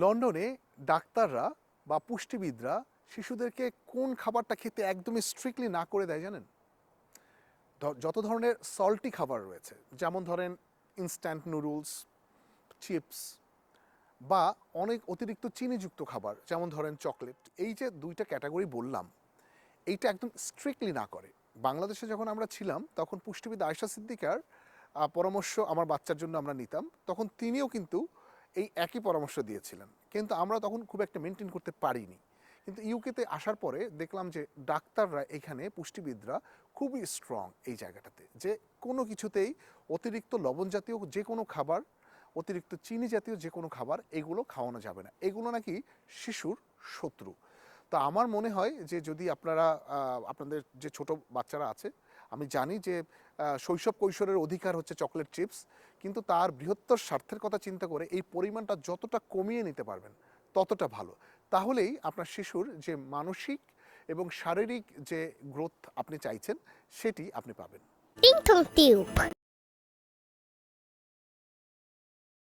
লন্ডনে ডাক্তাররা বা পুষ্টিবিদরা শিশুদেরকে কোন খাবারটা খেতে একদমই স্ট্রিক্টলি না করে দেয় জানেন? যত ধরনের সল্টি খাবার রয়েছে, যেমন ধরেন ইনস্ট্যান্ট নুডলস চিপস বা অনেক অতিরিক্ত চিনিযুক্ত খাবার, যেমন ধরেন চকলেট এই যে দুইটা ক্যাটাগরি বললাম, এইটা একদম স্ট্রিক্টলি না করে। বাংলাদেশে যখন আমরা ছিলাম, তখন পুষ্টিবিদ আয়সা সিদ্দিকার পরামর্শ আমার বাচ্চার জন্য আমরা নিতাম, তখন তিনিও কিন্তু এই একই পরামর্শ দিয়েছিলেন। কিন্তু আমরা তখন খুব একটা মেনটেন করতে পারিনি। কিন্তু ইউকেতে আসার পরে দেখলাম যে ডাক্তাররা এখানে, পুষ্টিবিদরা খুবই স্ট্রং এই জায়গাটাতে। যে কোনো কিছুতেই অতিরিক্ত লবণ জাতীয় যে কোনো খাবার, অতিরিক্ত চিনি জাতীয় যে কোনো খাবার, এগুলো খাওয়ানো যাবে না। এগুলো নাকি শিশুর শত্রু। তো আমার মনে হয় যে যদি আপনারা আপনাদের যে ছোট বাচ্চারা আছে, আমি জানি যে শৈশব কৈশোরের অধিকার হচ্ছে চকলেট চিপস, কিন্তু তার বৃহত্তর স্বার্থের কথা চিন্তা করে এই পরিমাণটা যতটা কমিয়ে নিতে পারবেন, ততটা ভালো। তাহলেই আপনার শিশুর যে মানসিক এবং শারীরিক যে গ্রোথ আপনি চাইছেন, সেটি আপনি পাবেন।